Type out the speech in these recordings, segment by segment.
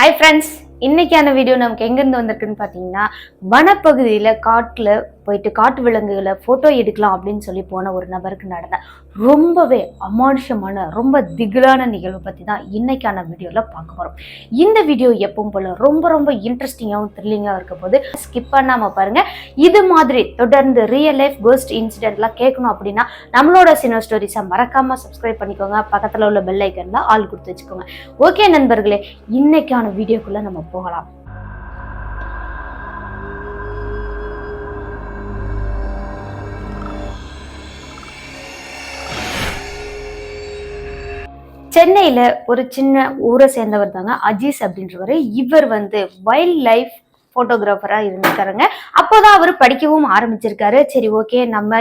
Hi friends இன்னைக்கான video நமக்கு எங்கேருந்து வந்திருக்குன்னு பார்த்தீங்கன்னா வனப்பகுதியில் காட்டில் போயிட்டு காட்டு விலங்குகளை ஃபோட்டோ எடுக்கலாம் அப்படின்னு சொல்லி போன ஒரு நபருக்கு நடந்த ரொம்பவே அமானுஷமான ரொம்ப திகிலான நிகழ்வு பற்றி தான் இன்னைக்கான வீடியோவில் பார்க்க போகிறோம் இந்த வீடியோ எப்பவும் போல் ரொம்ப ரொம்ப இன்ட்ரெஸ்டிங்காகவும் த்ரில்லிங்காக இருக்க போது ஸ்கிப் பண்ணாமல் பாருங்கள் இது மாதிரி தொடர்ந்து ரியல் லைஃப் கோஸ்ட் இன்சிடென்ட்லாம் கேட்கணும் அப்படின்னா நம்மளோட சினிமா ஸ்டோரிஸை மறக்காமல் சப்ஸ்கிரைப் பண்ணிக்கோங்க. பக்கத்தில் உள்ள பெல் ஐக்கனில் ஆள் கொடுத்து வச்சுக்கோங்க. ஓகே நண்பர்களே இன்னைக்கான வீடியோக்குள்ளே நம்ம போகலாம். சென்னையில் ஒரு சின்ன ஊரை சேர்ந்தவர் தாங்க அஜீஸ் அப்படின்றவர். இவர் வந்து வைல்ட் லைஃப் ஃபோட்டோகிராஃபராக இருந்திருக்காருங்க. அப்போதான் அவர் படிக்கவும் ஆரம்பிச்சிருக்காரு. சரி ஓகே நம்ம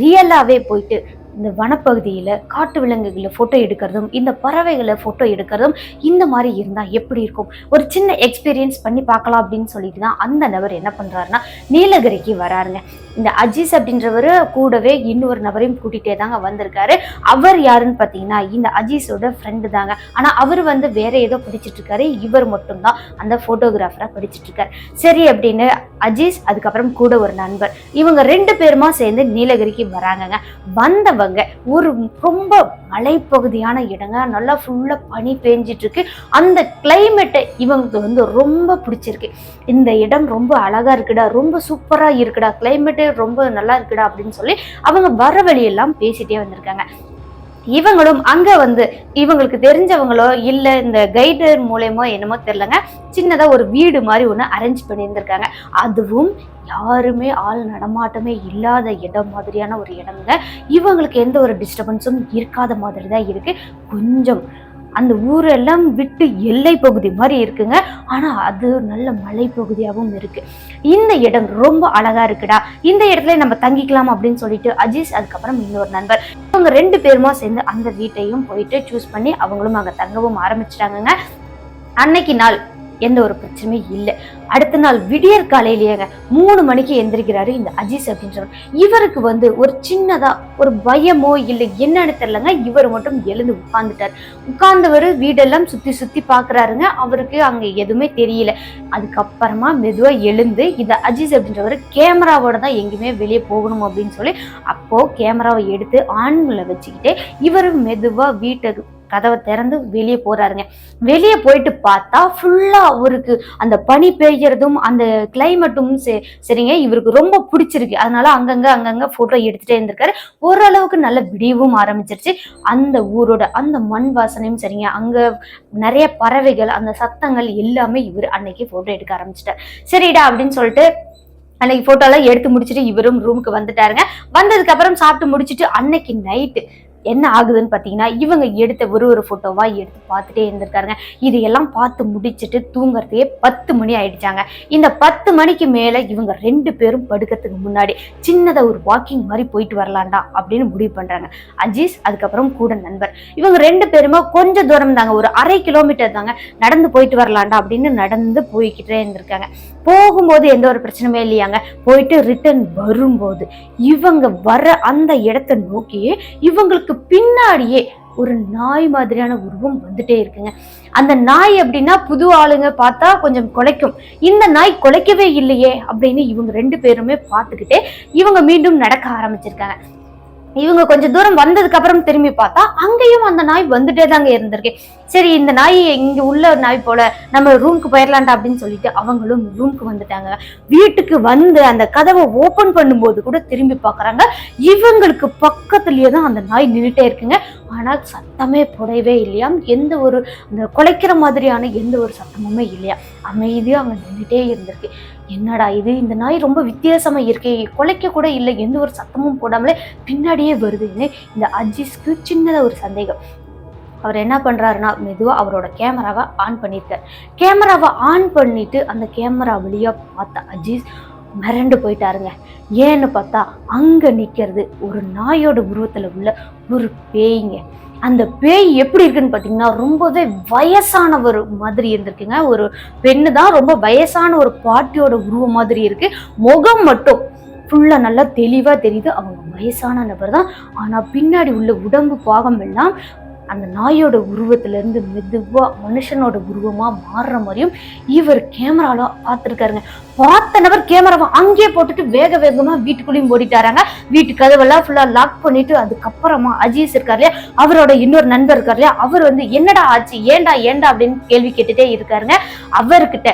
ரியலாகவே போயிட்டு இந்த வனப்பகுதியில் காட்டு விலங்குகளை ஃபோட்டோ எடுக்கிறதும் இந்த பறவைகளை ஃபோட்டோ எடுக்கிறதும் இந்த மாதிரி இருந்தால் எப்படி இருக்கும்? ஒரு சின்ன எக்ஸ்பீரியன்ஸ் பண்ணி பார்க்கலாம் அப்படின்னு சொல்லிட்டு தான் அந்த நபர் என்ன பண்ணுறாருன்னா நீலகிரிக்கு வராருங்க. இந்த அஜீஸ் அப்படின்றவர் கூடவே இன்னொரு நபரையும் கூட்டிகிட்டே தாங்க வந்திருக்காரு. அவர் யாருன்னு பார்த்தீங்கன்னா இந்த அஜீஸோட ஃப்ரெண்டு தாங்க. ஆனால் அவர் வந்து வேற ஏதோ படிச்சிட்டுருக்காரு இவர் மட்டும்தான் அந்த ஃபோட்டோகிராஃபராக படிச்சிட்டுருக்காரு சரி அப்படின்னு அஜீஸ் அதுக்கப்புறம் கூட ஒரு நண்பர். இவங்க ரெண்டு பேருமா சேர்ந்து நீலகிரிக்கு வராங்கங்க. வந்தவங்க ஒரு ரொம்ப மலைப்பகுதியான இடங்க. நல்லா ஃபுல்லாக பனி பேஞ்சிட்டு இருக்கு அந்த கிளைமேட்டை இவங்களுக்கு வந்து ரொம்ப பிடிச்சிருக்கு. இந்த இடம் ரொம்ப அழகா இருக்குடா ரொம்ப சூப்பரா இருக்குடா கிளைமேட்டே ரொம்ப நல்லா இருக்குடா அப்படின்னு சொல்லி அவங்க வர வழியெல்லாம் பேசிட்டே வந்திருக்காங்க. இவங்களும் அங்க வந்து இவங்களுக்கு தெரிஞ்சவங்களோ இல்ல இந்த கைடர் மூலயமோ என்னமோ தெரியலங்க. சின்னதா ஒரு வீடு மாதிரி ஒன்று அரேஞ்ச் பண்ணியிருந்திருக்காங்க. அதுவும் யாருமே ஆள் நடமாட்டமே இல்லாத இடம் மாதிரியான ஒரு இடம்ங்க. இவங்களுக்கு எந்த ஒரு டிஸ்டர்பன்ஸும் இருக்காத மாதிரி தான் இருக்கு. கொஞ்சம் அந்த ஊரெல்லாம் விட்டு எல்லை பகுதி மாதிரி இருக்குங்க. ஆனால் அது நல்ல மலைப்பகுதியாகவும் இருக்குது இந்த இடம் ரொம்ப அழகா இருக்குடா. இந்த இடத்துல நம்ம தங்கிக்கலாம் அப்படின்னு சொல்லிட்டு அஜீஸ் அதுக்கப்புறம் இன்னொரு நண்பர். இவங்க ரெண்டு பேருமா சேர்ந்து அந்த வீட்டையும் போயிட்டு சூஸ் பண்ணி அவங்களும் அங்க தங்கவும் ஆரம்பிச்சிட்டாங்க அன்னைக்கு நாள் எந்த ஒரு பிரச்சனையும் இல்லை. அடுத்த நாள் விடியற் காலையிலேயேங்க மூணு மணிக்கு எந்திரிக்கிறாரு இந்த அஜீஸ் அப்படின்றவர். இவருக்கு வந்து ஒரு சின்னதா ஒரு பயமோ இல்லை என்னன்னு தெரிலங்க இவர் மட்டும் எழுந்து உட்கார்ந்துட்டார். உட்கார்ந்தவர் வீடெல்லாம் சுத்தி சுத்தி பாக்குறாருங்க அவருக்கு அங்க எதுவுமே தெரியல. அதுக்கப்புறமா மெதுவா எழுந்து இந்த அஜீஸ் அப்படின்றவர் கேமராவோட தான் எங்கேயுமே வெளியே போகணும் அப்படின்னு சொல்லி அப்போ கேமராவை எடுத்து ஆன்ல வச்சுக்கிட்டு இவர் மெதுவா வீட்டுக்கு கதவை திறந்து வெளியே போறாருங்க. வெளியே போயிட்டு பார்த்தா ஃபுல்லா அவருக்கு அந்த பனி பெய்யறதும் அந்த கிளைமேட்டும் சரிங்க இவருக்கு ரொம்ப பிடிச்சிருக்கு. அதனால அங்கங்க அங்கங்க போட்டோ எடுத்துட்டே இருந்திருக்காரு. ஓரளவுக்கு நல்ல விடியவும் ஆரம்பிச்சிருச்சு. அந்த ஊரோட அந்த மண் வாசனையும் சரிங்க அங்க நிறைய பறவைகள் அந்த சத்தங்கள் எல்லாமே இவர் அன்னைக்கு போட்டோ எடுக்க ஆரம்பிச்சிட்டார். சரிடா அப்படின்னு சொல்லிட்டு அன்னைக்கு போட்டோலாம் எடுத்து முடிச்சுட்டு இவரும் ரூமுக்கு வந்துட்டாருங்க. வந்ததுக்கு அப்புறம் சாப்பிட்டு முடிச்சுட்டு அன்னைக்கு நைட்டு என்ன ஆகுதுன்னு பார்த்தீங்கன்னா இவங்க எடுத்த ஒரு ஒரு ஃபோட்டோவாக எடுத்து பார்த்துட்டே இருந்திருக்காருங்க. இதையெல்லாம் பார்த்து முடிச்சுட்டு தூங்குறதையே பத்து மணி ஆயிடுச்சாங்க. இந்த பத்து மணிக்கு மேலே இவங்க ரெண்டு பேரும் படுக்கிறதுக்கு முன்னாடி சின்னதாக ஒரு வாக்கிங் மாதிரி போயிட்டு வரலாண்டா அப்படின்னு முடிவு பண்ணுறாங்க அஜீஸ் அதுக்கப்புறம் கூட நண்பர். இவங்க ரெண்டு பேருமே கொஞ்சம் தூரம் தாங்க ஒரு அரை கிலோமீட்டர் தாங்க நடந்து போயிட்டு வரலாம்டா அப்படின்னு நடந்து போய்கிட்டே இருந்திருக்காங்க. போகும்போது எந்த ஒரு பிரச்சனையுமே இல்லையாங்க. போயிட்டு ரிட்டர்ன் வரும்போது இவங்க வர அந்த இடத்த நோக்கி இவங்களுக்கு பின்னாடியே ஒரு நாய் மாதிரியான உருவம் வந்துட்டே இருக்குங்க. அந்த நாய் அப்படின்னா புது ஆளுங்க பார்த்தா கொஞ்சம் குலைக்கும். இந்த நாய் குலைக்கவே இல்லையே அப்படின்னு இவங்க ரெண்டு பேருமே பார்த்துக்கிட்டே இவங்க மீண்டும் நடக்க ஆரம்பிச்சிருக்காங்க. இவங்க கொஞ்சம் தூரம் வந்ததுக்கு அப்புறம் திரும்பி பார்த்தா அங்கேயும் அந்த நாய் வந்துட்டே தாங்க இருந்திருக்கு. சரி இந்த நாய் இங்க உள்ள நாய் போல நம்ம ரூமுக்கு போயிடலான்டா அப்படின்னு சொல்லிட்டு அவங்களும் ரூம்க்கு வந்துட்டாங்க. வீட்டுக்கு வந்து அந்த கதவை ஓபன் பண்ணும்போது கூட திரும்பி பாக்குறாங்க இவங்களுக்கு பக்கத்துலயே தான் அந்த நாய் நின்றுட்டே இருக்குங்க. ஆனால் சத்தமே புடையவே இல்லையாம் எந்த ஒரு அந்த குலைக்கிற மாதிரியான எந்த ஒரு சத்தமுமே இல்லையா? அமைதியாக அவங்க நின்றுட்டே இருந்திருக்கு. என்னடா இது? இந்த நாய் ரொம்ப வித்தியாசமாக இருக்கே. குலைக்க கூட இல்லை. எந்த ஒரு சத்தமும் போடாமலே பின்னாடியே வருதுன்னு இந்த அஜிஸ்க்கு சின்னதாக ஒரு சந்தேகம். அவர் என்ன பண்ணுறாருன்னா மெதுவாக அவரோட கேமராவை ஆன் பண்ணியிருக்கார் கேமராவை ஆன் பண்ணிட்டு அந்த கேமரா வழியாக பார்த்த அஜீஸ் மிரண்டு போயிட்டாருங்க. ஏன்னு பார்த்தா அங்கே நிற்கிறது ஒரு நாயோட உருவத்தில் உள்ள ஒரு பேய்ங்க. அந்த பேய் எப்படி இருக்குன்னு பார்த்தீங்கன்னா ரொம்பவே வயசானவர் மாதிரி இருந்திருக்குங்க. ஒரு பெண்ணு தான் ரொம்ப வயசான ஒரு பாட்டியோட உருவம் மாதிரி இருக்கு. முகம் மட்டும் ஃபுல்லாக நல்லா தெளிவாக தெரியுது. அவங்க வயசான நபர் தான் ஆனால் பின்னாடி உள்ள உடம்பு பாகம் எல்லாம் அந்த நாயோட உருவத்துலேருந்து மெதுவாக மனுஷனோட உருவமாக மாறுற மாதிரியும் இவர் கேமராவில் பார்த்துருக்காருங்க. பார்த்த நபர் கேமராவை அங்கேயே போட்டுட்டு வேக வேகமாக வீட்டுக்குள்ளேயும் ஓடிட்டாராங்க. வீட்டு கதவெல்லாம் ஃபுல்லாக லாக் பண்ணிட்டு அதுக்கப்புறமா அஜீஸ் இருக்கார் இல்லையா? அவரோட இன்னொரு நண்பர் இருக்கார் இல்லையா? அவர் வந்து என்னடா ஆச்சு? ஏன்டா ஏண்டா அப்படின்னு கேள்வி கேட்டுட்டே இருக்காருங்க. அவர்கிட்ட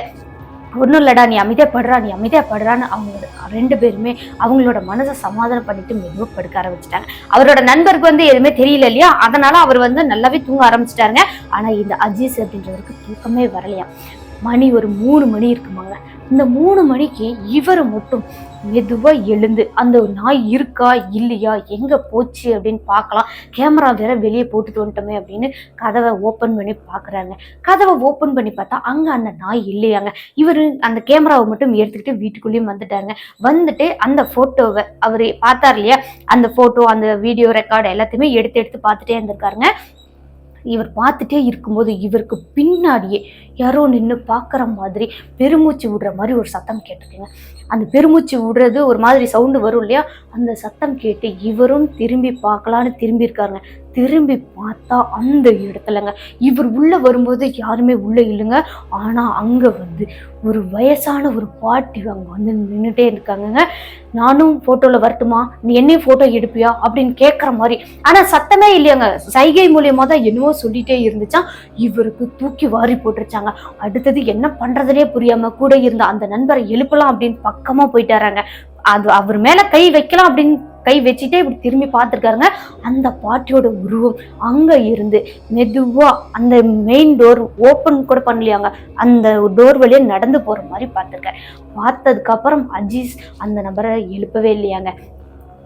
ஒன்றும் இல்லடா நீ அமைதியாப்படுறா நீ அமைதியாப்படுறான்னு அவங்களோட ரெண்டு பேருமே அவங்களோட மனசை சமாதானம் பண்ணிட்டு மெதுவாக படுக்க ஆரம்பிச்சிட்டாங்க. அவரோட நண்பருக்கு வந்து எதுவுமே தெரியல இல்லையா? அதனால அவர் வந்து நல்லாவே தூங்க ஆரம்பிச்சிட்டாருங்க. ஆனால் இந்த அஜீஸ் அப்படின்றவருக்கு தூக்கமே வரலையா? மணி ஒரு மூணு மணி இருக்குமாங்க இந்த மூணு மணிக்கு இவர் மட்டும் மெதுவாக எழுந்து அந்த நாய் இருக்கா இல்லையா எங்கே போச்சு அப்படின்னு பார்க்கலாம். கேமரா வேற வெளியே போட்டுட்டு வந்துட்டோமே அப்படின்னு கதவை ஓப்பன் பண்ணி பார்க்குறாங்க. கதவை ஓப்பன் பண்ணி பார்த்தா அங்கே அந்த நாய் இல்லையாங்க. இவர் அந்த கேமராவை மட்டும் எடுத்துக்கிட்டு வீட்டுக்குள்ளேயும் வந்துட்டாருங்க. வந்துட்டு அந்த ஃபோட்டோவை அவர் பார்த்தார் இல்லையா? அந்த ஃபோட்டோ அந்த வீடியோ ரெக்கார்டு எல்லாத்தையுமே எடுத்து எடுத்து பார்த்துட்டே இருந்திருக்காருங்க. இவர் பார்த்துட்டே இருக்கும்போது இவருக்கு பின்னாடியே யாரோ நின்று பார்க்குற மாதிரி பெருமூச்சு விடுற மாதிரி ஒரு சத்தம் கேட்டிருக்குங்க. அந்த பெருமூச்சு விடுறது ஒரு மாதிரி சவுண்டு வரும் இல்லையா? அந்த சத்தம் கேட்டு இவரும் திரும்பி பார்க்கலான்னு திரும்பி இருக்காருங்க. திரும்பி பார்த்தா அந்த இடத்துலங்க. இவர் உள்ளே வரும்போது யாருமே உள்ளே இல்லைங்க. ஆனால் அங்கே வந்து ஒரு வயசான ஒரு பாட்டி அங்கே வந்து நின்றுட்டே இருக்காங்கங்க. நானும் ஃபோட்டோவில் வரட்டுமா? நீ என்னையும் ஃபோட்டோ எடுப்பியா? அப்படின்னு கேட்குற மாதிரி. ஆனால் சத்தமே இல்லையாங்க. சைகை மூலியமாக தான் என்னவோ சொல்லிட்டே இருந்துச்சான் இவருக்கு தூக்கி வாரி போட்டுருச்சாங்க. அடுத்தது என்ன பண்ணுறதுனே புரியாமல் கூட இருந்த அந்த நண்பரை எழுப்பலாம் அப்படின்னு பக்கமாக போயிட்டாராங்க. அது அவர் மேலே கை வைக்கலாம் அப்படின்னு கை வச்சுட்டே இப்படி திரும்பி பார்த்துருக்காருங்க. அந்த பாட்டியோட உருவம் அங்கே இருந்து மெதுவாக அந்த மெயின் டோர் ஓப்பன் கூட பண்ணலையாங்க. அந்த டோர் வழியாக நடந்து போகிற மாதிரி பார்த்துருக்காரு. பார்த்ததுக்கப்புறம் அஜீஸ் அந்த நபரை எழுப்பவே இல்லையாங்க.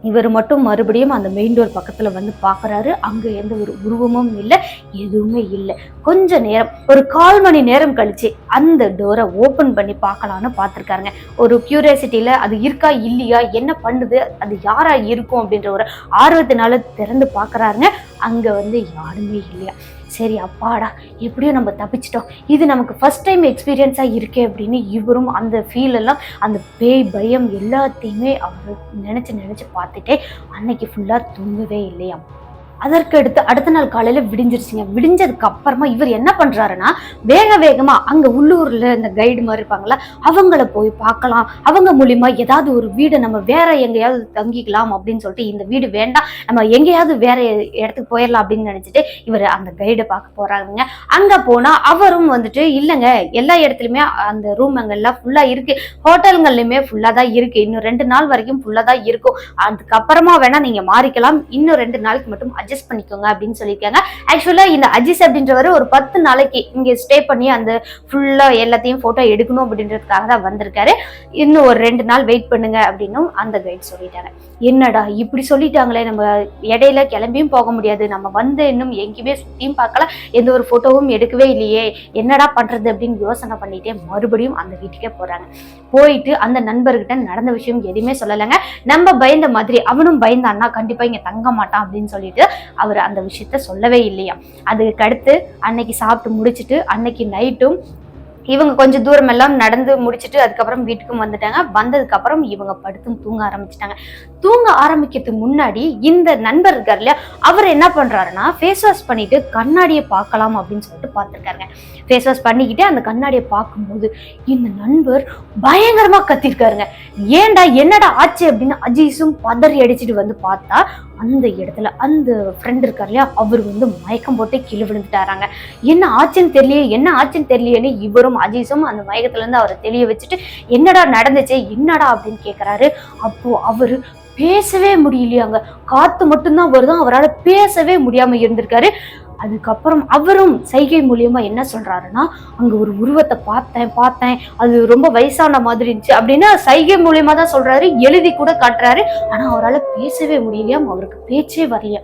இவர் மட்டும் மறுபடியும் அந்த மெயின் டோர் பக்கத்தில் வந்து பார்க்கறாரு அங்கே எந்த ஒரு உருவமும் இல்லை எதுவுமே இல்லை. கொஞ்ச நேரம் ஒரு கால் மணி நேரம் கழிச்சு அந்த டோரை ஓப்பன் பண்ணி பார்க்கலான்னு பார்த்துருக்காருங்க. ஒரு கியூரியாசிட்டியில் அது இருக்கா இல்லையா என்ன பண்ணுது அது யாரா இருக்கும் அப்படின்ற ஒரு ஆர்வத்தினால திறந்து பார்க்கறாருங்க. அங்கே வந்து யாருமே இல்லையா. சரி அப்பாடா எப்படியும் நம்ம தப்பிச்சிட்டோம். இது நமக்கு ஃபஸ்ட் டைம் எக்ஸ்பீரியன்ஸாக இருக்கே அப்படின்னு இவரும் அந்த ஃபீல் எல்லாம் அந்த பேய் பயம் எல்லாத்தையுமே அவர் நினச்சி நினச்சி பார்த்துட்டே அன்னைக்கு ஃபுல்லாக தூங்கவே இல்லையாம். அதற்கு அடுத்து அடுத்த நாள் காலையில் விடிஞ்சிருச்சுங்க. விடிஞ்சதுக்கு அப்புறமா இவர் என்ன பண்ணுறாருன்னா வேக வேகமாக அங்கே உள்ளூரில் இந்த கைடு மாதிரி இருப்பாங்களா அவங்கள போய் பார்க்கலாம். அவங்க மூலிமா ஏதாவது ஒரு வீடு நம்ம வேற எங்கேயாவது தங்கிக்கலாம் அப்படின்னு சொல்லிட்டு இந்த வீடு வேண்டாம் நம்ம எங்கேயாவது வேற இடத்துக்கு போயிடலாம் அப்படின்னு நினச்சிட்டு இவர் அந்த கைடை பார்க்க போகிறாங்க அங்கே போனால் அவரும் வந்துட்டு இல்லைங்க எல்லா இடத்துலையுமே அந்த ரூம் அங்கெல்லாம் இருக்குது இருக்கு. ஃபுல்லாக தான் இருக்குது இன்னும் ரெண்டு நாள் வரைக்கும் ஃபுல்லாக தான் இருக்கும். அதுக்கப்புறமா வேணால் நீங்கள் மாறிக்கலாம். இன்னும் ரெண்டு நாளைக்கு மட்டும் அட்ஜஸ்ட் பண்ணிக்கோங்க அப்படின்னு சொல்லியிருக்காங்க. ஆக்சுவலா இந்த அஜிஸ் அப்படின்றவர் ஒரு பத்து நாளைக்கு இங்க ஸ்டே பண்ணி அந்த ஃபுல்லா எல்லாத்தையும் போட்டோ எடுக்கணும் அப்படின்றதுக்காக தான் வந்திருக்காரு. இன்னும் ஒரு ரெண்டு நாள் வெயிட் பண்ணுங்க அப்படின்னும் அந்த கைட் சொல்லிட்டாங்க. என்னடா இப்படி சொல்லிட்டாங்களே நம்ம இடையில கிளம்பியும் போக முடியாது. நம்ம வந்து இன்னும் எங்கேயுமே சுத்தியும் பார்க்கல. எந்த ஒரு போட்டோவும் எடுக்கவே இல்லையே. என்னடா பண்றது அப்படின்னு யோசனை பண்ணிட்டே மறுபடியும் அந்த வீட்டுக்கே போறாங்க. போயிட்டு அந்த நண்பர்கிட்ட நடந்த விஷயம் எதுவுமே சொல்லலைங்க. நம்ம பயந்த மாதிரி அவனும் பயந்தான்னா கண்டிப்பா இங்க தங்க மாட்டான் அப்படின்னு சொல்லிட்டு அவர் அந்த விஷயத்த சொல்லவே இல்லையா? அதுக்கு அடுத்து அன்னைக்கு சாப்பிட்டு முடிச்சிட்டு அன்னைக்கு நைட்டும் இவங்க கொஞ்சம் தூரம் எல்லாம் நடந்து முடிச்சிட்டு அதுக்கப்புறம் வீட்டுக்கும் வந்துட்டாங்க. வந்ததுக்கப்புறம் இவங்க படுத்து தூங்க ஆரம்பிச்சிட்டாங்க. தூங்க ஆரம்பிக்கிறதுக்கு முன்னாடி இந்த நண்பர் இருக்கார்ல அவர் என்ன பண்றாருன்னா ஃபேஸ் வாஷ் பண்ணிட்டு கண்ணாடியை பார்க்கலாம் அப்படின்னு சொல்லிட்டு பார்த்துருக்காருங்க. ஃபேஸ் வாஷ் பண்ணிக்கிட்டு அந்த கண்ணாடியை பார்க்கும்போது இந்த நண்பர் பயங்கரமா கத்திருக்காருங்க. ஏன்டா என்னடா ஆச்சு அப்படின்னு அஜீஸும் பதறி அடிச்சுட்டு வந்து பார்த்தா அந்த இடத்துல அந்த ஃப்ரெண்ட் இருக்கார் இல்லையா அவர் வந்து மயக்கம் போட்டு கீழே விழுந்துட்டாராங்க. என்ன ஆச்சுன்னு தெரியலையே என்ன ஆச்சுன்னு தெரியலையேன்னு இவரும் அஜீஸும் அந்த மயக்கத்துல இருந்து அவரை தெளிய வச்சுட்டு என்னடா நடந்துச்சு என்னடா அப்படின்னு கேட்குறாரு அப்போ அவர் பேசவே முடியலையாங்க. காத்து மட்டும்தான் வருதான் அவரால் பேசவே முடியாம இருந்திருக்காரு. அதுக்கப்புறம் அவரும் சைகை மூலியமா என்ன சொல்றாருன்னா அங்க ஒரு உருவத்தை பார்த்தேன் பார்த்தேன். அது ரொம்ப வயசான மாதிரி இருந்துச்சு அப்படின்னு சைகை மூலியமா தான் சொல்றாரு. எழுதி கூட காட்டுறாரு. ஆனா அவரால் பேசவே முடியலையாம். அவருக்கு பேச்சே வரலையா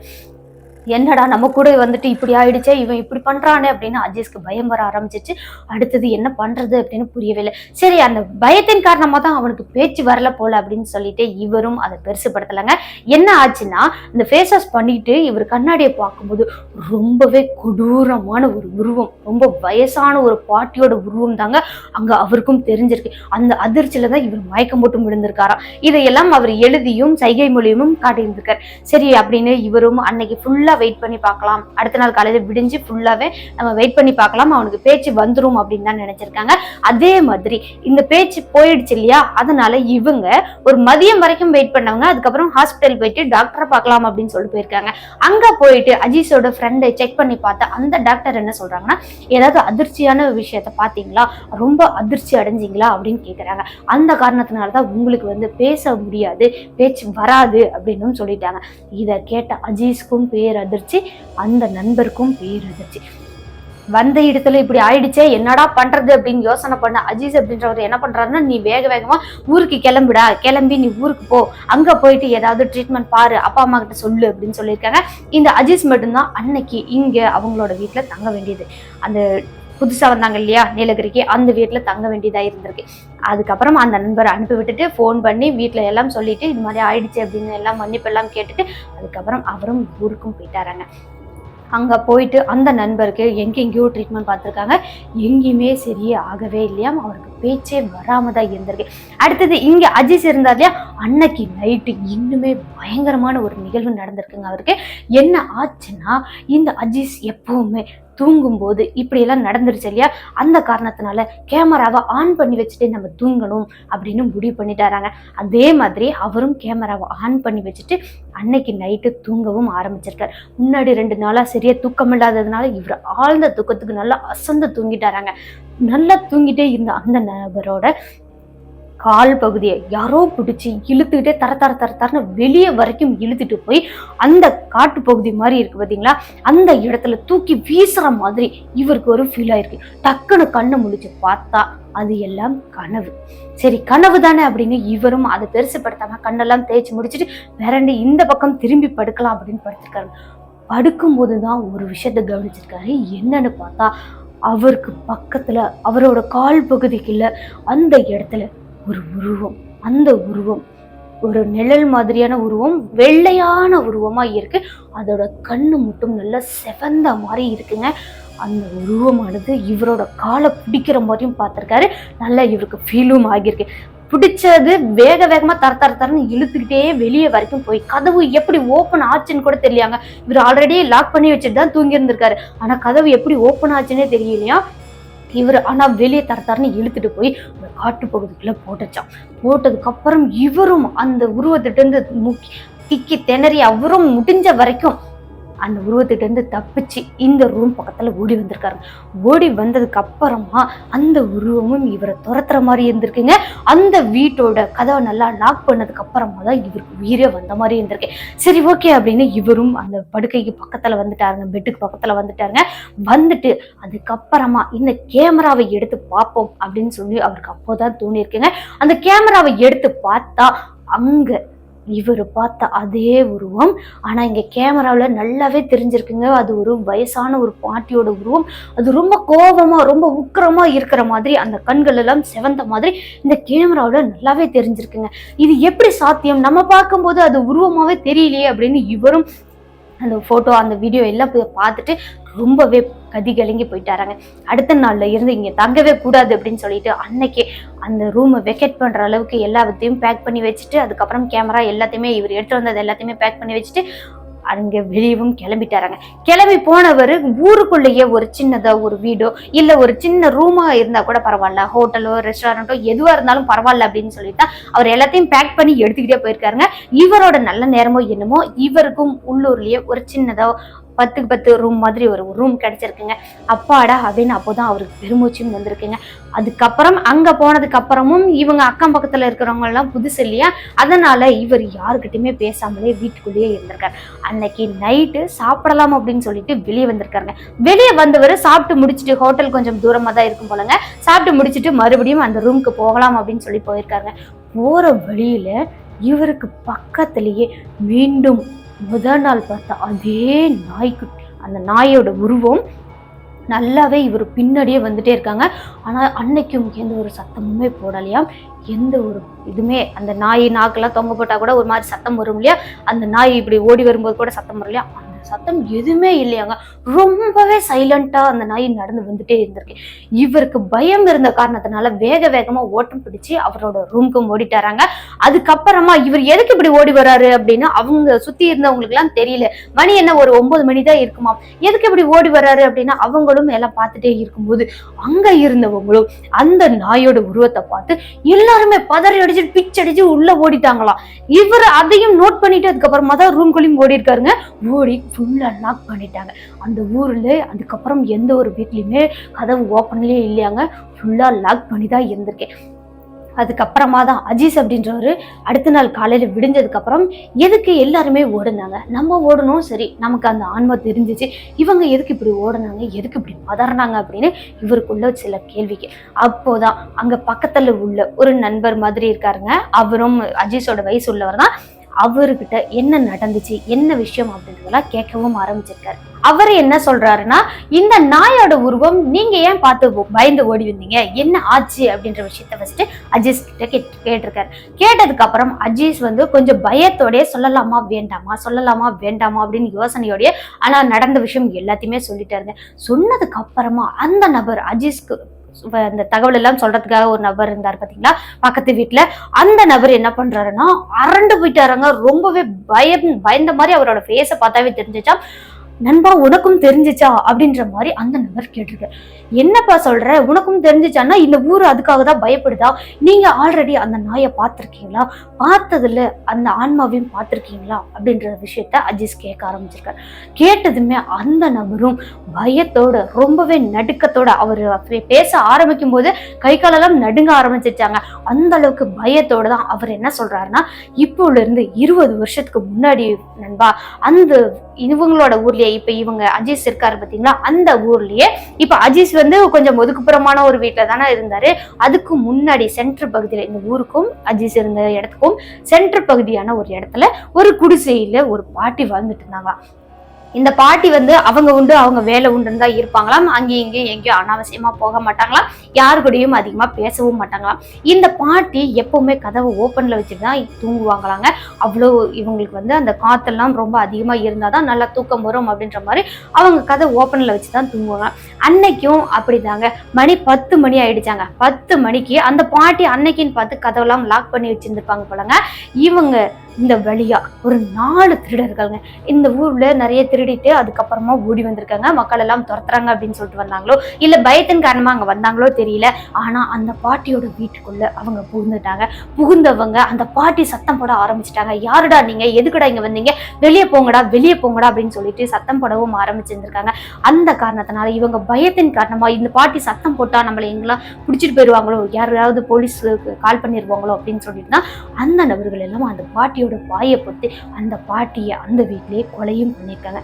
என்னடா நம்ம கூட வந்துட்டு இப்படி ஆயிடுச்சே இவன் இப்படி பண்றானே அப்படின்னு அஜீஸ்க்கு பயம் வர ஆரம்பிச்சிச்சு. அடுத்தது என்ன பண்றது அப்படின்னு புரியவே இல்லை சரி அந்த பயத்தின் காரணமா தான் அவனுக்கு பேச்சு வரல போல அப்படின்னு சொல்லிட்டு இவரும் அதை பெருசுப்படுத்தலைங்க என்ன ஆச்சுன்னா இந்த ஃபேஸ் வாஷ் பண்ணிட்டு இவர் கண்ணாடியை பார்க்கும்போது ரொம்பவே கொடூரமான ஒரு உருவம் ரொம்ப வயசான ஒரு பாட்டியோட உருவம் தாங்க அங்க அவருக்கும் தெரிஞ்சிருக்கு. அந்த அதிர்ச்சியில தான் இவர் மயக்கம் போட்டு விழுந்திருக்காராம். இதையெல்லாம் அவர் எழுதியும் சைகை மொழியும் காட்டியிருந்திருக்கார். சரி அப்படின்னு இவரும் அன்னைக்கு ஃபுல்லா வெயிட் பண்ணி பார்க்கலாம். அடுத்த நாள் காலையில விடிஞ்சு ஃபுல்லாவே நம்ம வெயிட் பண்ணி பார்க்கலாம். அவனுக்கு பேச்சு வந்துரும் அப்படின்னு தான் நினைச்சிருக்காங்க. அதே மாதிரி இந்த பேச்சு போயிடுச்சு இல்லையா? அதனால இவங்க ஒரு மதியம் வரைக்கும் வெயிட் பண்ணவங்க அதுக்கப்புறம் ஹாஸ்பிட்டல் போயிட்டு டாக்டரை பார்க்கலாம் அப்படின்னு சொல்லிட்டு போயிருக்காங்க. அங்க போயிட்டு அஜீஸோட ஃப்ரெண்டை செக் பண்ணி பார்த்தா அந்த டாக்டர் என்ன சொல்றாங்கன்னா ஏதாவது அதிர்ச்சியான விஷயத்த பாத்தீங்களா ரொம்ப அதிர்ச்சி அடைஞ்சீங்களா? அப்படின்னு கேக்குறாங்க. அந்த காரணத்தினால தான் உங்களுக்கு வந்து பேச முடியாது பேச்சு வராது அப்படின்னு சொல்லிட்டாங்க. இதை கேட்ட அஜீஸ்க்கும் அதிர்ச்சி அந்த நண்பருக்கும் பேரதிர்ச்சி வந்த இடத்துல இப்படி ஆயிடுச்சே என்னடா பண்றது அப்படின்னு யோசனை பண்ண அஜீஸ் அப்படின்றவர் என்ன பண்றாருன்னா நீ வேக வேகமா ஊருக்கு கிளம்பிடா கிளம்பி நீ ஊருக்கு போ அங்க போயிட்டு ஏதாவது ட்ரீட்மெண்ட் பாரு அப்பா அம்மா கிட்ட சொல்லு அப்படின்னு சொல்லியிருக்காங்க. இந்த அஜீஸ் மட்டும்தான் அன்னைக்கு இங்க அவங்களோட வீட்டுல தங்க வேண்டியது. அந்த புதுசாக வந்தாங்க இல்லையா நீலகிரிக்கு? அந்த வீட்டில் தங்க வேண்டியதாக இருந்திருக்கு. அதுக்கப்புறம் அந்த நண்பரை அனுப்பி விட்டுட்டு ஃபோன் பண்ணி வீட்டில் எல்லாம் சொல்லிட்டு இது மாதிரி ஆயிடுச்சு அப்படின்னு எல்லாம் மன்னிப்பெல்லாம் கேட்டுட்டு அதுக்கப்புறம் அவரும் ஊருக்கும் போயிட்டாராங்க. அங்கே போயிட்டு அந்த நண்பருக்கு எங்கெங்கேயோ ட்ரீட்மெண்ட் பார்த்துருக்காங்க. எங்கேயுமே சரியே ஆகவே இல்லையாம். அவருக்கு பேச்சே வராமல் தான் இருந்திருக்கு. அடுத்தது இங்கே அஜிஸ் இருந்தார் இல்லையா அன்னைக்கு நைட்டு இன்னுமே பயங்கரமான ஒரு நிகழ்வு நடந்திருக்குங்க அவருக்கு. என்ன ஆச்சுன்னா இந்த அஜிஸ் எப்பவுமே தூங்கும்போது இப்படியெல்லாம் நடந்துருச்சு இல்லையா? அந்த காரணத்தினால கேமராவை ஆன் பண்ணி வச்சுட்டு நம்ம தூங்கணும் அப்படின்னு முடிவு பண்ணிட்டாராங்க. அதே மாதிரி அவரும் கேமராவை ஆன் பண்ணி வச்சுட்டு அன்னைக்கு நைட்டு தூங்கவும் ஆரம்பிச்சிருக்காரு. முன்னாடி ரெண்டு நாளாக சரியாக தூக்கம் இல்லாததுனால இவர் ஆழ்ந்த தூக்கத்துக்கு நல்லா அசந்து தூங்கிட்டாராங்க. நல்லா தூங்கிட்டே இருந்த அந்த நபரோட கால் பகுதியை யாரோ பிடிச்சி இழுத்துக்கிட்டே தர தர தர தரன்னு வெளியே வரைக்கும் இழுத்துட்டு போய் அந்த காட்டு பகுதி மாதிரி இருக்கு பார்த்தீங்களா அந்த இடத்துல தூக்கி வீசுற மாதிரி இவருக்கு ஒரு ஃபீல் ஆயிருக்கு. டக்குன்னு கண்ணை முழிச்சு பார்த்தா அது எல்லாம் கனவு. சரி கனவு தானே அப்படின்னு இவரும் அதை பெருசுப்படுத்தாம கண்ணெல்லாம் தேய்ச்சி முடிச்சுட்டு விரண்டு இந்த பக்கம் திரும்பி படுக்கலாம் அப்படின்னு படுத்திருக்காரு. படுக்கும்போது தான் ஒரு விஷயத்த கவனிச்சிருக்காரு. என்னன்னு பார்த்தா அவருக்கு பக்கத்துல அவரோட கால் பகுதிக்குள்ள அந்த இடத்துல ஒரு உருவம் அந்த உருவம். ஒரு நிழல் மாதிரியான உருவம் வெள்ளையான உருவமாக இருக்கு. அதோட கண்ணு மட்டும் நல்லா செவந்த மாதிரி இருக்குங்க. அந்த உருவமானது இவரோட காலை பிடிக்கிற மாதிரியும் பார்த்துருக்காரு. நல்லா இவருக்கு ஃபீலும் ஆகியிருக்கு. பிடிச்சது வேக வேகமாக தர தர தரன்னு இழுத்துக்கிட்டே வெளியே வரைக்கும் போய் கதவு எப்படி ஓப்பன் ஆச்சுன்னு கூட தெரியலையாங்க இவர் ஆல்ரெடி லாக் பண்ணி வச்சுட்டு தான் தூங்கியிருந்திருக்காரு. ஆனால் கதவு எப்படி ஓப்பன் ஆச்சுன்னே தெரியலையா? இவர் ஆனா வெளியே தரத்தாருன்னு இழுத்துட்டு போய் ஒரு காட்டு பகுதிக்குள்ள போட்டுச்சான் போட்டதுக்கு அப்புறம் இவரும் அந்த உருவத்திட்டேருந்து முக்கி திக்கி திணறி அவரும் முடிஞ்ச வரைக்கும் அந்த உருவத்திட்ட தப்பிச்சு இந்த ரூம் பக்கத்தில் ஓடி வந்திருக்காரு. ஓடி வந்ததுக்கு அப்புறமா அந்த உருவமும் இவரை துரத்துற மாதிரி இருந்திருக்குங்க. அந்த வீட்டோட கதவை நல்லா லாக் பண்ணதுக்கு அப்புறமா தான் இவருக்கு உயிரே வந்த மாதிரி இருந்திருக்கு. சரி ஓகே அப்படின்னு இவரும் அந்த படுக்கைக்கு பக்கத்தில் வந்துட்டாருங்க. பெட்டுக்கு பக்கத்தில் வந்துட்டாருங்க. வந்துட்டு அதுக்கப்புறமா இந்த கேமராவை எடுத்து பார்ப்போம் அப்படின்னு சொல்லி அவருக்கு அப்போதான் தோணியிருக்குங்க. அந்த கேமராவை எடுத்து பார்த்தா அங்கே இவர் பார்த்த அதே உருவம். ஆனால் இங்கே கேமராவில் நல்லாவே தெரிஞ்சிருக்குங்க. அது ஒரு வயசான ஒரு பாட்டியோட உருவம். அது ரொம்ப கோபமாக ரொம்ப உக்கிரமாக இருக்கிற மாதிரி அந்த கண்கள் எல்லாம் செவந்த மாதிரி இந்த கேமராவில் நல்லாவே தெரிஞ்சிருக்குங்க. இது எப்படி சாத்தியம்? நம்ம பார்க்கும்போது அது உருவமாகவே தெரியலையே அப்படின்னு இவரும் அந்த ஃபோட்டோ அந்த வீடியோ எல்லாம் போய் பார்த்துட்டு ரொம்பவே கதி கலங்கி போயிட்டாராங்க. அடுத்த நாளில் இருந்து இங்கே தங்கவே கூடாது அப்படின்னு சொல்லிட்டு அன்னைக்கே அந்த ரூமை வெக்கேட் பண்ணுற அளவுக்கு எல்லாத்தையும் பேக் பண்ணி வச்சுட்டு அதுக்கப்புறம் கேமரா எல்லாத்தையுமே இவர் எடுத்து வந்தது எல்லாத்தையுமே பேக் பண்ணி வச்சுட்டு அங்கே வெளியவும் கிளம்பிட்டாராங்க. கிளம்பி போனவர் ஊருக்குள்ளேயே ஒரு சின்னதாக ஒரு வீடோ இல்லை ஒரு சின்ன ரூமாக இருந்தால் கூட பரவாயில்ல. ஹோட்டலோ ரெஸ்டாரண்ட்டோ எதுவாக இருந்தாலும் பரவாயில்ல அப்படின்னு சொல்லிட்டு தான் அவர் எல்லாத்தையும் பேக் பண்ணி எடுத்துக்கிட்டே போயிருக்காருங்க. இவரோட நல்ல நேரமோ என்னமோ இவருக்கும் உள்ளூர்லேயே ஒரு சின்னதாக பத்துக்கு பத்து ரூம் மாதிரி ஒரு ரூம் கிடைச்சிருக்குங்க. அப்பாடா அப்படின்னு அப்போதான் அவருக்கு பெருமூச்சும் வந்திருக்குங்க. அதுக்கப்புறம் அங்க போனதுக்கு அப்புறமும் இவங்க அக்கம் பக்கத்துல இருக்கிறவங்க எல்லாம் புதுசு இல்லையா? அதனால இவர் யாருக்கிட்டயுமே பேசாமலே வீட்டுக்குள்ளேயே இருந்திருக்காரு. அன்னைக்கு நைட்டு சாப்பிடலாம் அப்படின்னு சொல்லிட்டு வெளியே வந்திருக்காருங்க. வெளியே வந்தவர் சாப்பிட்டு முடிச்சுட்டு ஹோட்டல் கொஞ்சம் தூரமா தான் இருக்கும் போலங்க. சாப்பிட்டு முடிச்சுட்டு மறுபடியும் அந்த ரூமுக்கு போகலாம் அப்படின்னு சொல்லி போயிருக்காருங்க. போற வழியில இவருக்கு பக்கத்திலேயே மீண்டும் முதல் நாள் பார்த்தா அதே நாய்க்குட்டி அந்த நாயோட உருவம் நல்லாவே இவர் பின்னாடியே வந்துட்டே இருக்காங்க. ஆனால் அன்னைக்கும் எந்த ஒரு சத்தமுமே போடலையாம் எந்த ஒரு இதுவுமே அந்த நாய் நாக்கெல்லாம் தொங்க போட்டால் கூட ஒரு மாதிரி சத்தம் வரும் இல்லையா? அந்த நாய் இப்படி ஓடி வரும்போது கூட சத்தம் வரும் இல்லையா சத்தம் எதுவுமே இல்லையாங்க. ரொம்பவே சைலண்டா அந்த நாய் நடந்து வந்துட்டே இருந்திருக்கு. இவருக்கு பயம் இருந்த காரணத்தினால வேக வேகமா ஓட்டம் பிடிச்சு அவரோட ரூம்க்கு ஓடிட்டாராங்க. அதுக்கப்புறமா இவர் எதுக்கு இப்படி ஓடி வராரு அப்படின்னு அவங்க சுத்தி இருந்தவங்களுக்கு எல்லாம் தெரியல. மணி என்ன ஒரு ஒன்பது மணி தான் இருக்குமா? எதுக்கு இப்படி ஓடி வராரு அப்படின்னா அவங்களும் எல்லாம் பார்த்துட்டே இருக்கும்போது அங்க இருந்தவங்களும் அந்த நாயோட உருவத்தை பார்த்து எல்லாருமே பதறி அடிச்சு பிச்சு அடிச்சு உள்ள ஓடிட்டாங்களாம். இவர் அதையும் நோட் பண்ணிட்டு அதுக்கப்புறமா தான் ரூம்குள்ளேயும் ஓடி இருக்காருங்க ஓடி ஃபுல்லாக லாக் பண்ணிட்டாங்க. அந்த ஊரில் அதுக்கப்புறம் எந்த ஒரு வீட்லேயுமே கதவு ஓப்பன்லேயே இல்லையாங்க. ஃபுல்லாக லாக் பண்ணி தான் இருந்திருக்கேன். அதுக்கப்புறமா தான் அஜீஸ் அப்படின்றவர் அடுத்த நாள் காலையில் விடிஞ்சதுக்கப்புறம் எதுக்கு எல்லாருமே ஓடுனாங்க? நம்ம ஓடணும் சரி நமக்கு அந்த ஆன்மா தெரிஞ்சிச்சு. இவங்க எதுக்கு இப்படி ஓடுனாங்க? எதுக்கு இப்படி பதறினாங்க அப்படின்னு இவருக்குள்ள சில கேள்விக்கு அப்போதான் அங்கே பக்கத்தில் உள்ள ஒரு நண்பர் மாதிரி இருக்காருங்க. அவரும் அஜீஸோட வயசு உள்ளவர் தான் அவர்கிட்ட என்ன நடந்துச்சு என்ன விஷயம் அப்படின்றதெல்லாம் கேட்கவும் ஆரம்பிச்சிருக்காரு. அவர் என்ன சொல்றாருன்னா இந்த நாயோட உருவம் நீங்க ஏன் பார்த்து பயந்து ஓடி வந்தீங்க? என்ன ஆச்சு அப்படின்ற விஷயத்த ஃபர்ஸ்ட் அஜீஸ் கிட்ட கேட் கேட்டிருக்காரு. கேட்டதுக்கு அப்புறம் அஜீஸ் வந்து கொஞ்சம் பயத்தோடயே சொல்லலாமா வேண்டாமா சொல்லலாமா வேண்டாமா அப்படின்னு யோசனையோடய ஆனா நடந்த விஷயம் எல்லாத்தையுமே சொல்லிட்டாருங்க. சொன்னதுக்கு அப்புறமா அந்த நபர் அஜீஸ்க்கு இந்த அந்த தகவல் எல்லாம் சொல்றதுக்காக ஒரு நபர் இருந்தார் பாத்தீங்களா? பக்கத்து வீட்டுல அந்த நபர் என்ன பண்றாருன்னா அரண்டு போயிட்டாருங்க. ரொம்பவே பயம் பயந்த மாதிரி அவரோட ஃபேஸை பார்த்தாவே தெரிஞ்சிச்சா நண்பா உனக்கும் தெரிஞ்சிச்சா? அப்படின்ற மாதிரி அந்த நபர் கேட்டிருக்காரு. என்னப்பா சொல்ற? உனக்கும் தெரிஞ்சிச்சான்னா இந்த ஊர் அதுக்காக தான் பயப்படுதா? நீங்க ஆல்ரெடி அந்த நாயை பார்த்துருக்கீங்களா? பார்த்ததுல அந்த ஆன்மாவையும் பார்த்துருக்கீங்களா? அப்படின்ற விஷயத்த அஜிஸ் கேட்க ஆரம்பிச்சிருக்காரு. கேட்டதுமே அந்த நபரும் பயத்தோட ரொம்பவே நடுக்கத்தோட அவர் பேச ஆரம்பிக்கும் போது கை காலெல்லாம் நடுங்க ஆரம்பிச்சிருச்சாங்க அந்த அளவுக்கு பயத்தோட தான் அவர் என்ன சொல்றாருன்னா இப்போல இருந்து இருபது வருஷத்துக்கு முன்னாடி நண்பா அந்த இவங்களோட ஊர்லயே இப்ப இவங்க அஜீஸ் இருக்காரு பாத்தீங்களா அந்த ஊர்லயே இப்ப அஜீஸ் வந்து கொஞ்சம் ஒதுக்குப்புறமான ஒரு வீட்டுல தானே இருந்தாரு. அதுக்கு முன்னாடி சென்டர் பகுதியில இந்த ஊருக்கும் அஜீஸ் இருந்த இடத்துக்கும் சென்டர் பகுதியான ஒரு இடத்துல ஒரு குடிசையில ஒரு பாட்டி வாழ்ந்துட்டு இருந்தாங்க. இந்த பாட்டி வந்து அவங்க உண்டு அவங்க வேலை உண்டுன்னு தான் இருப்பாங்களாம். அங்கேயும் இங்கேயும் எங்கேயும் அனாவசியமா போக மாட்டாங்களாம். யாரு கூடயும் அதிகமா பேசவும் மாட்டாங்களாம். இந்த பாட்டி எப்பவுமே கதவை ஓப்பன்ல வச்சுட்டு தான் தூங்குவாங்களாங்க. அவ்வளோ இவங்களுக்கு வந்து அந்த காத்தெல்லாம் ரொம்ப அதிகமா இருந்தாதான் நல்லா தூக்கம் வரும் அப்படின்ற மாதிரி அவங்க கதை ஓப்பன்ல வச்சு தான் தூங்குவாங்க. அன்னைக்கும் அப்படிதாங்க. மணி பத்து மணி ஆயிடுச்சாங்க. பத்து மணிக்கு அந்த பாட்டி அன்னைக்குன்னு பார்த்து கதவெல்லாம் லாக் பண்ணி வச்சிருந்துருப்பாங்க போலங்க. இவங்க இந்த வழியா ஒரு நாலு திருடர்கள்ங்க. இந்த ஊர்ல நிறைய திருடிட்டு அதுக்கப்புறமா ஓடி வந்திருக்காங்க. மக்கள் எல்லாம் துரத்துறாங்க அப்படின்னு சொல்லிட்டு வந்தாங்களோ இல்ல பயத்தின் காரணமா அங்க வந்தாங்களோ தெரியல. ஆனா அந்த பாட்டியோட வீட்டுக்குள்ள அவங்க புகுந்துட்டாங்க. புகுந்தவங்க அந்த பாட்டி சத்தம் போட ஆரம்பிச்சிட்டாங்க. யாருடா நீங்க? எதுக்குடா இங்க வந்தீங்க? வெளியே போங்கடா வெளியே போங்கடா அப்படின்னு சொல்லிட்டு சத்தம் போடவும் ஆரம்பிச்சிருந்திருக்காங்க. அந்த காரணத்தினால இவங்க பயத்தின் காரணமா இந்த பாட்டி சத்தம் போட்டா நம்மளை எங்கெல்லாம் பிடிச்சிட்டு போயிடுவாங்களோ யாராவது போலீஸுக்கு கால் பண்ணிடுவாங்களோ அப்படின்னு சொல்லிட்டு தான் அந்த நபர்கள் எல்லாம் அந்த பாட்டியோட வாயை பொத்து அந்த பாட்டியை அந்த வீட்டிலேயே கொலையும் பண்ணியிருக்காங்க.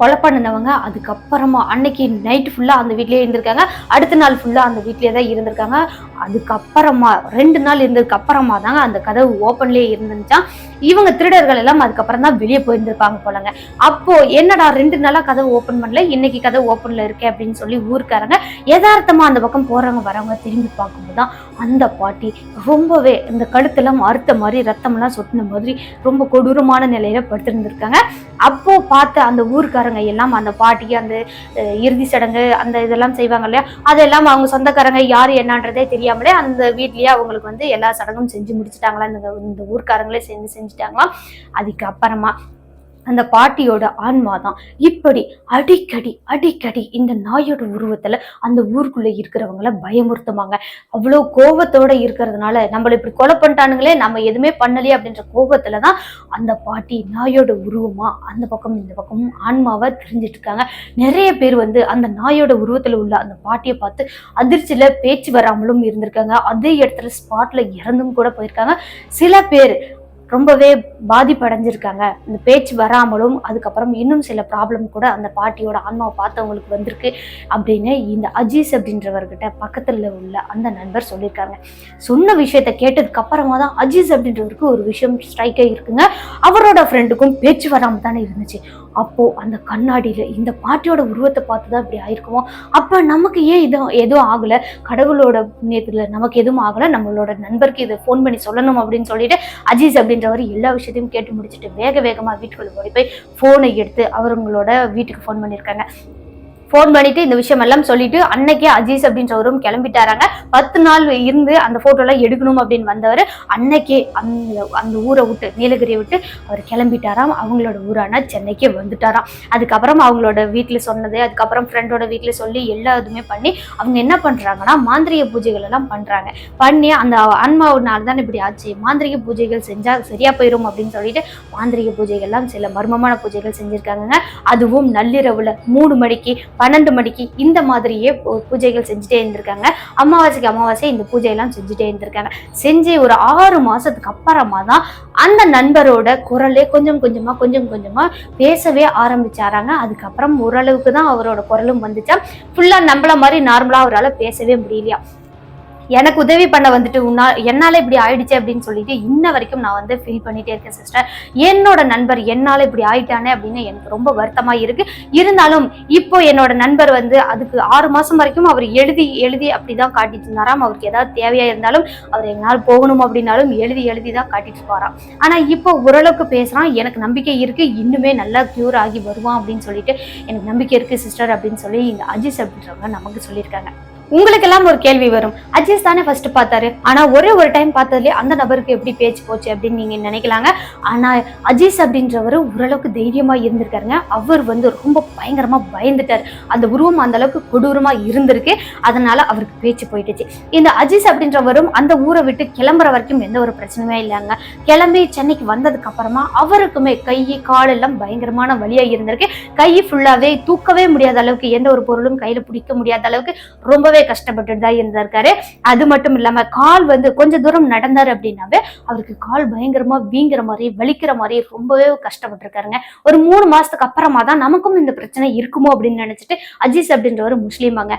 கொலை பண்ணினவங்க அதுக்கப்புறமா அன்னைக்கு நைட் ஃபுல்லாக அந்த வீட்லேயே இருந்திருக்காங்க. அடுத்த நாள் ஃபுல்லாக அந்த வீட்லேயே தான் இருந்திருக்காங்க. அதுக்கப்புறமா ரெண்டு நாள் இருந்ததுக்கு அப்புறமா தாங்க அந்த கதவு ஓப்பன்லேயே இருந்துச்சா இவங்க திருடர்கள் எல்லாம் அதுக்கப்புறம் தான் வெளியே போயிருந்திருப்பாங்க போலங்க. அப்போ என்னடா ரெண்டு நாளா கதவு ஓப்பன் பண்ணல? இன்னைக்கு கதவு ஓப்பன்ல இருக்கே அப்படின்னு சொல்லி ஊருக்காரங்க யதார்த்தமா அந்த பக்கம் போறவங்க வரவங்க திரும்பி பார்க்கும்போது தான் அந்த பாட்டி ரொம்பவே இந்த கழுத்தெல்லாம் அறுத்த மாதிரி ரத்தமெல்லாம் சொட்டின மாதிரி ரொம்ப கொடூரமான நிலையில படுத்திருந்திருக்காங்க. அப்போ பார்த்த அந்த ஊருக்காரங்க எல்லாம் அந்த பாட்டிக்கு அந்த இறுதி சடங்கு அந்த இதெல்லாம் செய்வாங்க இல்லையா? அதெல்லாம் அவங்க சொந்தக்காரங்க யார் என்னன்றதே தெரியாமலே அந்த வீட்லயே அவங்களுக்கு வந்து எல்லா சடங்கும் செஞ்சு முடிச்சிட்டாங்களா? இந்த இந்த ஊர்க்காரங்களே செஞ்சு செஞ்சுட்டாங்களாம் அதுக்கப்புறமா அந்த பாட்டியோட ஆன்மா தான் இப்படி அடிக்கடி அடிக்கடி இந்த நாயோட உருவத்துல அந்த ஊருக்குள்ள இருக்கிறவங்கள பயமுறுத்துவாங்க. அவ்வளோ கோபத்தோட இருக்கிறதுனால நம்மளை இப்படி கொலை பண்ணிட்டானுங்களே நம்ம எதுவுமே பண்ணலையே அப்படின்ற கோபத்துல தான் அந்த பாட்டி நாயோட உருவமா அந்த பக்கம் இந்த பக்கமும் ஆன்மாவை தெரிஞ்சிட்டு இருக்காங்க. நிறைய பேர் வந்து அந்த நாயோட உருவத்துல உள்ள அந்த பாட்டியை பார்த்து அதிர்ச்சியில பேச்சு வராமலும் இருந்திருக்காங்க. அதே இடத்துல ஸ்பாட்ல இறந்தும் கூட போயிருக்காங்க. சில பேர் ரொம்பவே பாதிப்படைஞ்சிருக்காங்க. இந்த பேச்சு வராமலும் அதுக்கப்புறம் இன்னும் சில ப்ராப்ளம் கூட அந்த பாட்டியோட ஆன்மாவை பார்த்தவங்களுக்கு வந்திருக்கு அப்படின்னு இந்த அஜீஸ் அப்படின்றவர்கிட்ட பக்கத்தில் உள்ள அந்த நண்பர் சொல்லியிருக்காங்க. சொன்ன விஷயத்த கேட்டதுக்கு அப்புறமா தான் அஜீஸ் அப்படின்றவருக்கு ஒரு விஷயம் ஸ்ட்ரைக் ஆகிருக்குங்க அவரோட ஃப்ரெண்டுக்கும் பேச்சு வராமல் தானே இருந்துச்சு. அப்போது அந்த கண்ணாடியில் இந்த பாட்டியோட உருவத்தை பார்த்து தான் இப்படி ஆயிருக்குமோ? அப்போ நமக்கு ஏன் இது எதுவும் ஆகலை? கடவுளோட புண்ணியத்தில் நமக்கு எதுவும் ஆகலை? நம்மளோட நண்பருக்கு இதை ஃபோன் பண்ணி சொல்லணும் அப்படின்னு சொல்லிட்டு அஜீஸ் அப்படின்றவர் எல்லா விஷயம் விஷயத்தையும் கேட்டு முடிச்சுட்டு வேக வேகமா வீட்டுக்குள்ளே ஓடி போய் போனை எடுத்து அவங்களோட வீட்டுக்கு ஃபோன் பண்ணியிருக்காங்க ஃபோன் பண்ணிட்டு இந்த விஷயம் எல்லாம் சொல்லிட்டு அன்னைக்கே அஜீஸ் அப்படின்றவரும் கிளம்பிட்டாராங்க. பத்து நாள் இருந்து அந்த ஃபோட்டோலாம் எடுக்கணும் அப்படின்னு வந்தவர் அன்னைக்கே அந்த அந்த ஊரை விட்டு நீலகிரியை விட்டு அவர் கிளம்பிட்டாராம். அவங்களோட ஊரான சென்னைக்கு வந்துட்டாராம். அதுக்கப்புறம் அவங்களோட வீட்டில் சொன்னது அதுக்கப்புறம் ஃப்ரெண்டோட வீட்டில் சொல்லி எல்லா இதுவுமே பண்ணி அவங்க என்ன பண்ணுறாங்கன்னா மாந்திரிக பூஜைகள் எல்லாம் பண்ணுறாங்க பண்ணி அந்த ஆன்மாவினால தான் இப்படி ஆச்சு. மாந்திரிக பூஜைகள் செஞ்சால் சரியாக போயிடும் அப்படின்னு சொல்லிட்டு மாந்திரிக பூஜைகள்லாம் சில மர்மமான பூஜைகள் செஞ்சுருக்காங்க அதுவும் நள்ளிரவில் மூணு மணிக்கு பன்னெண்டு மணிக்கு இந்த மாதிரியே பூஜைகள் செஞ்சுட்டே இருந்திருக்காங்க. அமாவாசைக்கு அமாவாசை இந்த பூஜையெல்லாம் செஞ்சுட்டே இருந்திருக்காங்க. செஞ்சு ஒரு ஆறு மாதத்துக்கு அப்புறமா தான் அந்த நண்பரோட குரலே கொஞ்சம் கொஞ்சமாக கொஞ்சம் கொஞ்சமாக பேசவே ஆரம்பிச்சாராங்க. அதுக்கப்புறம் ஓரளவுக்கு தான் அவரோட குரலும் வந்துச்சா? ஃபுல்லாக நம்மள மாதிரி நார்மலாக அவரால் பேசவே முடியலையா? எனக்கு உதவி பண்ண வந்துட்டு உன்னா என்னால் இப்படி ஆயிடுச்சு அப்படின்னு சொல்லிட்டு இன்ன வரைக்கும் நான் வந்து ஃபீல் பண்ணிட்டே இருக்கேன் சிஸ்டர் என்னோட நண்பர் என்னால் இப்படி ஆயிட்டானே அப்படின்னு எனக்கு ரொம்ப வருத்தமா இருக்கு. இருந்தாலும் இப்போ என்னோட நண்பர் வந்து அதுக்கு ஆறு மாசம் வரைக்கும் அவர் எழுதி எழுதி அப்படிதான் காட்டிட்டு இருந்தாராம். அவருக்கு ஏதாவது தேவையா இருந்தாலும் அவர் எங்களால் போகணும் அப்படின்னாலும் எழுதி எழுதி தான் காட்டிட்டு போறான் ஆனா இப்போ ஓரளவுக்கு பேசுறான். எனக்கு நம்பிக்கை இருக்கு. இன்னுமே நல்லா கியூர் ஆகி வருவான் அப்படின்னு சொல்லிட்டு எனக்கு நம்பிக்கை இருக்கு சிஸ்டர் அப்படின்னு சொல்லி இந்த அஜிஸ் அப்படின்றவங்க நமக்கு சொல்லியிருக்காங்க. உங்களுக்கெல்லாம் ஒரு கேள்வி வரும். அஜிஸ் தானே ஃபர்ஸ்ட் பார்த்தாரு. ஆனா ஒரே ஒரு டைம் பார்த்ததுலேயே அந்த நபருக்கு எப்படி பேச்சு போச்சு அப்படின்னு நீங்க நினைக்கலாங்க? ஆனா அஜீஸ் அப்படின்றவர் ஓரளவுக்கு தைரியமா இருந்திருக்காருங்க. அவர் வந்து ரொம்ப பயங்கரமா பயந்துட்டார். அந்த உருவம் அந்த அளவுக்கு கொடூரமா இருந்திருக்கு. அதனால அவருக்கு பேச்சு போயிட்டுச்சு. இந்த அஜீஸ் அப்படின்றவரும் அந்த ஊரை விட்டு கிளம்புற வரைக்கும் எந்த ஒரு பிரச்சனையுமே இல்லைங்க. கிளம்பி சென்னைக்கு வந்ததுக்கு அப்புறமா அவருக்குமே கை கால் எல்லாம் பயங்கரமான வழியா இருந்திருக்கு. கை ஃபுல்லாவே தூக்கவே முடியாத அளவுக்கு எந்த ஒரு பொருளும் கையில பிடிக்க முடியாத அளவுக்கு ரொம்பவே கஷ்டப்பட்டுட்டு தான் இருந்திருக்காரு. அது மட்டும் இல்லாம கால் வந்து கொஞ்ச தூரம் நடந்தாரு அப்படின்னாவே அவருக்கு கால் பயங்கரமா வீங்குற மாதிரி வலிக்கிற மாதிரி ரொம்பவே கஷ்டப்பட்டிருக்காருங்க. ஒரு மூணு மாசத்துக்கு அப்புறமா தான் நமக்கும் இந்த பிரச்சனை இருக்குமோ அப்படின்னு நினைச்சிட்டு அஜீஸ் அப்படின்றவர் முஸ்லீமாங்க.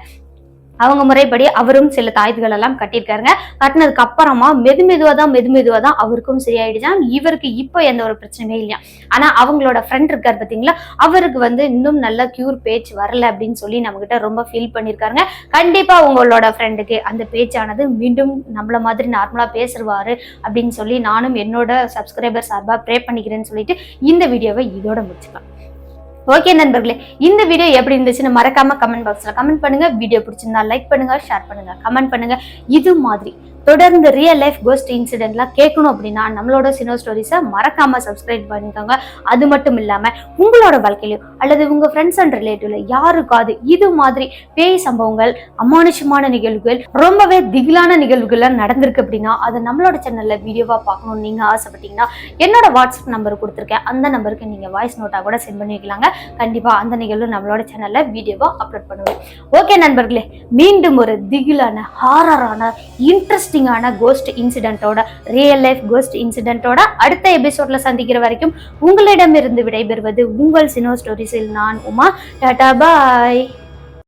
அவங்க முறைப்படி அவரும் சில தாய்துகள் எல்லாம் கட்டியிருக்காருங்க. கட்டினதுக்கு அப்புறமா மெது மெதுவாக தான் மெது மெதுவாக தான் அவருக்கும் சரியாயிடுச்சான் இவருக்கு இப்போ எந்த ஒரு பிரச்சனையுமே இல்லையா? ஆனா அவங்களோட ஃப்ரெண்ட் இருக்கார் பார்த்தீங்களா? அவருக்கு வந்து இன்னும் நல்ல கியூர் பேச்சு வரல அப்படின்னு சொல்லி நம்மகிட்ட ரொம்ப ஃபீல் பண்ணியிருக்காருங்க. கண்டிப்பா உங்களோட ஃப்ரெண்டுக்கு அந்த பேச்சானது மீண்டும் நம்மள மாதிரி நார்மலா பேசுவாரு அப்படின்னு சொல்லி நானும் என்னோட சப்ஸ்கிரைபர் சார்பாக ப்ரே பண்ணிக்கிறேன்னு சொல்லிட்டு இந்த வீடியோவை இதோட முடிச்சுக்கலாம். ஓகே நண்பர்களே இந்த வீடியோ எப்படி இருந்துச்சுன்னு மறக்காம கமெண்ட் பாக்ஸ்ல கமெண்ட் பண்ணுங்க. வீடியோ பிடிச்சிருந்தா லைக் பண்ணுங்க ஷேர் பண்ணுங்க கமெண்ட் பண்ணுங்க. இது மாதிரி தொடர்ந்து ரியல் லைஃப் கோஸ்ட் இன்சிடென்ட்லாம் கேட்கணும் அப்படின்னா நம்மளோட சினோ ஸ்டோரிஸை மறக்காம சப்ஸ்கிரைப் பண்ணிக்கோங்க. அது மட்டும் இல்லாம உங்களோட வாழ்க்கையிலையும் அல்லது உங்க ஃப்ரெண்ட்ஸ் அண்ட் ரிலேட்டிவ்ல யாருக்காவது இது மாதிரி பேய் சம்பவங்கள் அமானுஷமான நிகழ்வுகள் ரொம்பவே திகிலான நிகழ்வுகள்லாம் நடந்திருக்கு அப்படின்னா அதை நம்மளோட சேனல்ல வீடியோவா பார்க்கணும்னு நீங்க ஆசைப்பட்டீங்கன்னா என்னோட வாட்ஸ்அப் நம்பர் கொடுத்துருக்கேன். அந்த நம்பருக்கு நீங்க வாய்ஸ் நோட்டா கூட சென்ட் பண்ணி வைக்கலாங்க கண்டிப்பா அந்த நிகழ்வு நம்மளோட சேனல்ல வீடியோவா அப்லோட் பண்ணுவேன். ஓகே நண்பர்களே மீண்டும் ஒரு திகிலான ஹாரரான இன்ட்ரெஸ்ட் இன்ட்ரெஸ்டிங்கான கோஸ்ட் இன்சிடென்ட்டோட ரியல் லைஃப் கோஸ்ட் இன்சிடென்ட்டோட அடுத்த எபிசோட்ல சந்திக்கிற வரைக்கும் உங்களிடமிருந்து விடைபெறுவது உங்கள் சினோ ஸ்டோரிஸில் நான் உமா. டாடா பாய்